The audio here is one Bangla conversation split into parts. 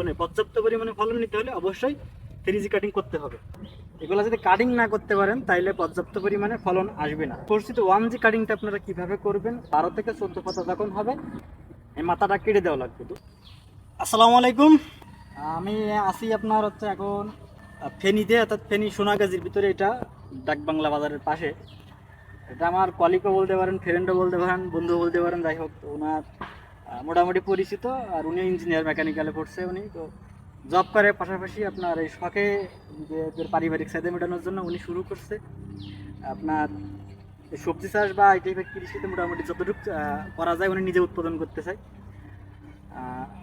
মানে পর্যাপ্ত পরিমাণে ফলন নিতে হলে অবশ্যই থ্রি জি কাটিং করতে হবে। এগুলো যদি কাটিং না করতে পারেন, তাইলে পর্যাপ্ত পরিমাণে ফলন আসবে না। পরিস্থিতি ওয়ান জি কাটিংটা আপনারা কীভাবে করবেন, বারো থেকে চোদ্দ পাতা যখন হবে, এই মাথাটা কেটে দেওয়া লাগবে তো আসসালামু আলাইকুম। আমি আসি আপনার হচ্ছে এখন ফেনীতে, অর্থাৎ ফেনী সোনাগাজির ভিতরে এটা ডাকবাংলা বাজারের পাশে। এটা আমার কলিগও বলতে পারেন ফ্রেন্ডও বলতে পারেন বন্ধু বলতে পারেন, যাই হোক ওনার মোটামুটি পরিচিত, আর উনি ইঞ্জিনিয়ার মেকানিক্যালে পড়ছে উনি, তো জব করে পাশাপাশি আপনার এই শখে নিজেদের পারিবারিক চাহিদা মেটানোর জন্য উনি শুরু করছে। আপনার সবজি চাষ বা এই টাইপের কৃষিতে মোটামুটি যতটুকু করা যায় উনি নিজে উৎপাদন করতে চায়।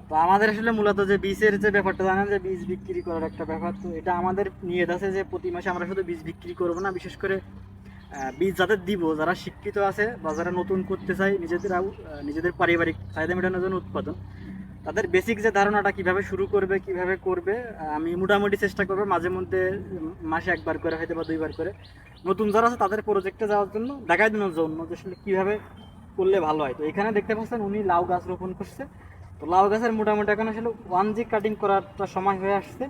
তো আমাদের আসলে মূলত যে বীজের যে ব্যাপারটা, জানেন যে বীজ বিক্রি করার একটা ব্যাপার, তো এটা আমাদের নিয়ে আছে যে প্রতি মাসে আমরা শুধু বীজ বিক্রি করব না, বিশেষ করে বীজ যাদের দিব, যারা শিক্ষিত আছে বা যারা নতুন করতে চায়, নিজেদের নিজেদের পারিবারিক চাহিদা মেটানোর জন্য উৎপাদন। তাদের বেসিক যে ধারণাটা, কীভাবে শুরু করবে, কীভাবে করবে আমি মোটামুটি চেষ্টা করব মাঝে মধ্যে মাসে একবার করে, হয়তো বা দুইবার করে। নতুন যারা আছে, তাদের প্রজেক্টে যাওয়ার জন্য দেখাই দেওয়ার জন্য যে আসলে কীভাবে করলে ভালো হয়। তো এখানে দেখতে পাচ্ছেন উনি লাউ গাছ রোপণ করছে। তো লাউ গাছের মোটামুটি এখন আসলে ওয়ান জি কাটিং করার একটা সময় হয়ে আসছে।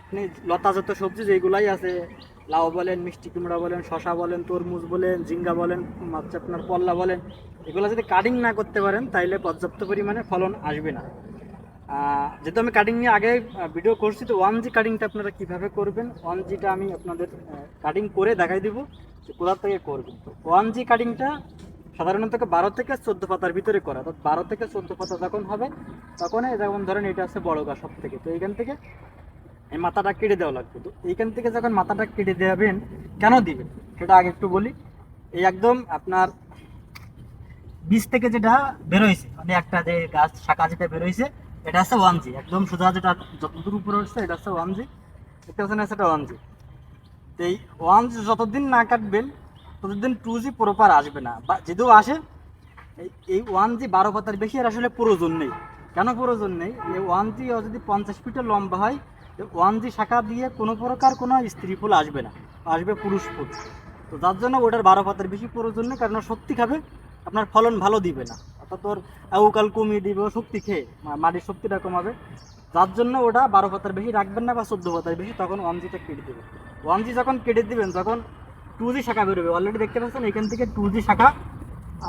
আপনি লতাজাত সবজি যেগুলাই আছে লাউ বলেন, মিষ্টি কুমড়া বলেন শশা বলেন, তরমুজ বলেন, ঝিঙ্গা বলেন হচ্ছে আপনার পল্লা বলেন, এগুলো যদি কাটিং না করতে পারেন, তাইলে পর্যাপ্ত পরিমাণে ফলন আসবে না। যেহেতু আমি কাটিং নিয়ে আগে ভিডিও করছি, তো ওয়ান জি কাটিংটা আপনারা কীভাবে করবেন? ওয়ান জিটা আমি আপনাদের কাটিং করে দেখাই দিব যে কোথা থেকে করবেন। তো ওয়ান জি কাটিংটা সাধারণত বারো থেকে চোদ্দ পাতার ভিতরে করা। অর্থাৎ বারো থেকে চোদ্দ পাতা যখন হবে তখন যেমন ধরেন এটা আছে বড় গাছ সব থেকে তো এইখান থেকে এই মাথাটা কেটে দেওয়া লাগবে। তো এইখান থেকে যখন মাথাটা কেটে দেবেন, কেন দিবেন? সেটা আগে একটু বলি। এই একদম আপনার বীজ থেকে যেটা বেরোইছে মানে একটা যে গাছ, শাখা যেটা বেরোইছে, এটা হচ্ছে ওয়ান জি একদম সোজা যেটা যতদূর উপরে উঠছে, এটা হচ্ছে ওয়ান জি দেখতে পাচ্ছেন সেটা ওয়ান জি তো এই ওয়ান জি যতদিন না কাটবেন, ততদিন টু জি প্রপার আসবে না। বা যদিও আসে, এই এই ওয়ান জি বারো পাতার বেশি আর আসলে প্রয়োজন নেই। কেন প্রয়োজন নেই? এই ওয়ান জি যদি পঞ্চাশ ফিটের লম্বা হয় ওয়ান জি শাখা দিয়ে কোনো প্রকার কোনো স্ত্রী ফুল আসবে না, আসবে পুরুষ ফুল। তো যার জন্য ওটার বারো পাতার বেশি প্রয়োজন নেই, কারণ শক্তি খাবে আপনার ফলন ভালো দিবে না। অর্থাৎ ওর আউকাল কমিয়ে দিবে শক্তি খেয়ে মাটির শক্তিটা কমাবে। যার জন্য ওটা বারো পাতার বেশি রাখবেন না বা চোদ্দ পাতার বেশি, তখন ওয়ান জিটা কেটে দেবেন। ওয়ান জি যখন কেটে দিবেন তখন টু জি শাখা বেরোবে অলরেডি দেখতে পাচ্ছেন, এখান থেকে টু জি শাখা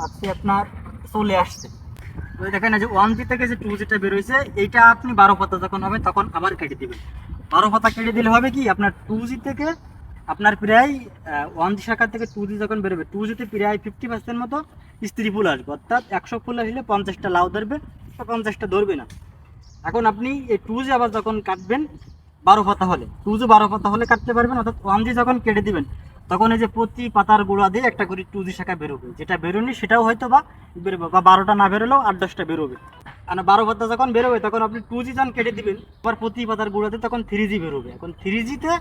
আছে আপনার চলে আসছে। দেখেন যে ওয়ান জি থেকে যে টু জিটা বেরোইছে এইটা আপনি বারো পাতা যখন হবে, তখন আবার কেটে দিবেন। বারো পাতা কেটে দিলে হবে কি, আপনার টু জি থেকে আপনার প্রায় ওয়ান জি শাখা থেকে টু জি যখন বেরোবে টু জিতে প্রায় ফিফটি পার্সেন্ট মতো স্ত্রী ফুল আসবে। অর্থাৎ একশো ফুল আসলে পঞ্চাশটা লাউ ধরবে পঞ্চাশটা ধরবে না। এখন আপনি এই টু জি আবার যখন কাটবেন, বারো পাতা হলে টু জি বারো পাতা হলে কাটতে পারবেন, অর্থাৎ ওয়ান জি যখন কেটে দিবেন তখন এই যে প্রতি পাতার গোড়া দিয়ে একটা করে টু জি শাখা বেরোবে। যেটা বেরোনি সেটাও হয়তো বা বেরোবে, বা বারোটা না বেরোলেও আট দশটা বেরোবে। মানে বারো পাতা যখন বেরোবে, তখন আপনি টু জি যখন কেটে দিবেন আবার প্রতি পাতার গোড়াতে তখন থ্রি জি বেরোবে। এখন থ্রি জিতে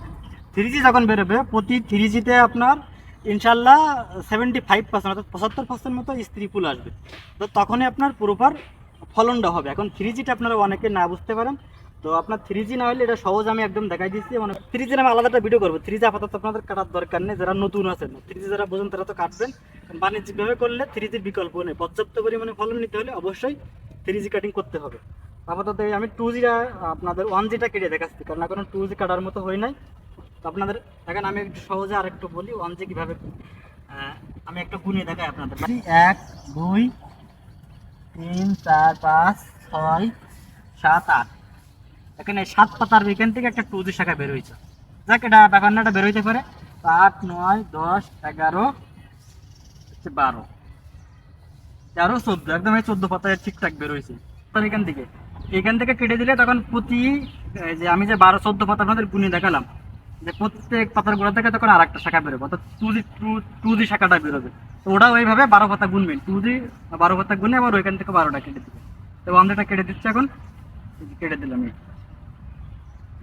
থ্রি জি যখন বেরোবে, প্রতি থ্রি জিতে আপনার ইনশাল্লাহ সেভেন্টি ফাইভ পার্সেন্ট, অর্থাৎ পঁচাত্তর পার্সেন্ট মতো স্ত্রী ফুল আসবে। তো তখনই আপনার প্রপার ফলনটা হবে। এখন থ্রি জিটা আপনারা অনেকে না বুঝতে পারেন তো আপনার থ্রি জি না হলে এটা সহজ আমি একদম দেখাই দিচ্ছি। মানে থ্রি জি আমি আলাদা একটা ভিডিও করব। থ্রি জি আপাতত আপনাদের কাটার দরকার নেই, যারা নতুন আছেন। থ্রি জি যারা বোঝেন তারা তো কাটবেন। বাণিজ্যিকভাবে করলে থ্রি জির বিকল্প নেই। পর্যাপ্ত পরিমাণে ফলন নিতে হলে অবশ্যই থ্রি জি কাটিং করতে হবে। আপাতত আমি টু জিটা আপনাদের ওয়ান জিটা কেটে দেখাচ্ছি। কারণ এখন টু জি কাটার মতো হয় নাই। তো আপনাদের এখন আমি একটু সহজে আর একটু বলি ওয়ান জি কীভাবে আমি একটু গুনিয়ে দেখাই আপনাদের। এক, দুই, তিন, চার, পাঁচ, ছয়, সাত, আট। এখানে সাত পাতার এখান থেকে একটা টু জি শাখা বের হয়েছে। যাক, এটা ব্যাপার না এটা বের হইতে পারে। আট, নয়, দশ, এগারো, হচ্ছে বারো। তেরো, চোদ্দ, একদম এই চোদ্দ পাতায় ঠিকঠাক বের হয়েছে। এখান থেকে। এখান থেকে কেটে দিলে তখন প্রতি যে আমি যে বারো, চোদ্দ পাতা আপনাদের গুনে দেখালাম, যে প্রত্যেক পাতার গোড়া থেকে তখন আর একটা শাখা বেরোবে। অর্থাৎ two G two two G শাখাটা বেরোবে। তো ওটা ওইভাবে বারো পাতা গুনবেন টু জি বারো পাতা গুনে আবার ওইখান থেকে বারোটা কেটে দিবেন তো আমাদেরটা কেটে দিচ্ছি এখন। কেটে দিলাম এই।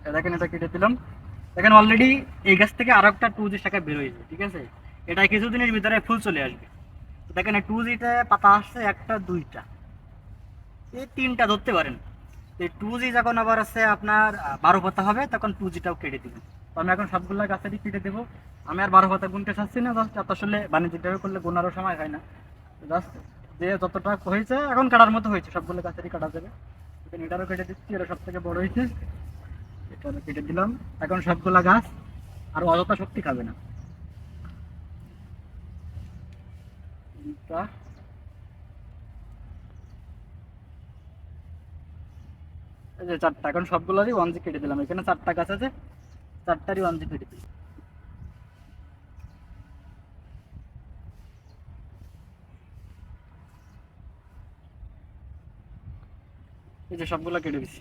এই দেখেন এটা কেটে দিলাম। দেখেন অলরেডি এই গাছ থেকে আরও একটা টু জি শাখা বেরোয়েছে ঠিক আছে? এটা কিছুদিনের ভিতরে ফুল চলে আসবে। দেখেন টু জিতে পাতা আসছে একটা, দুইটা। এই তিনটা ধরতে পারেন। এই টু জি যখন আবার আছে আপনার বারো পাতা হবে, তখন টু জিটাও কেটে দিবেন। তো আমি এখন সবগুলো গাছেরই কেটে দেবো। আমি আর বারো পাতা গুনতে চাচ্ছি না জাস্ট এত আসলে বাণিজ্যিকভাবে করলে গোনারও সময় হয় না। জাস্ট যে যতটা হয়েছে, এখন কাটার মতো হয়েছে, সবগুলো গাছেরই কাটা যাবে। এটারও কেটে দিচ্ছি, এটা সব থেকে বড় হয়েছে। এটারও কেটে দিলাম। এখন সবগুলা গাছ আর অযথা শক্তি খাবে না। এই যে চারটা, এখন সবগুলোরই ওয়ান জি কেটে দিলাম। এখানে চারটা গাছ আছে, চারটারই ওয়ান জি কেটে দিই এই যে সবগুলো কেটে দিছি।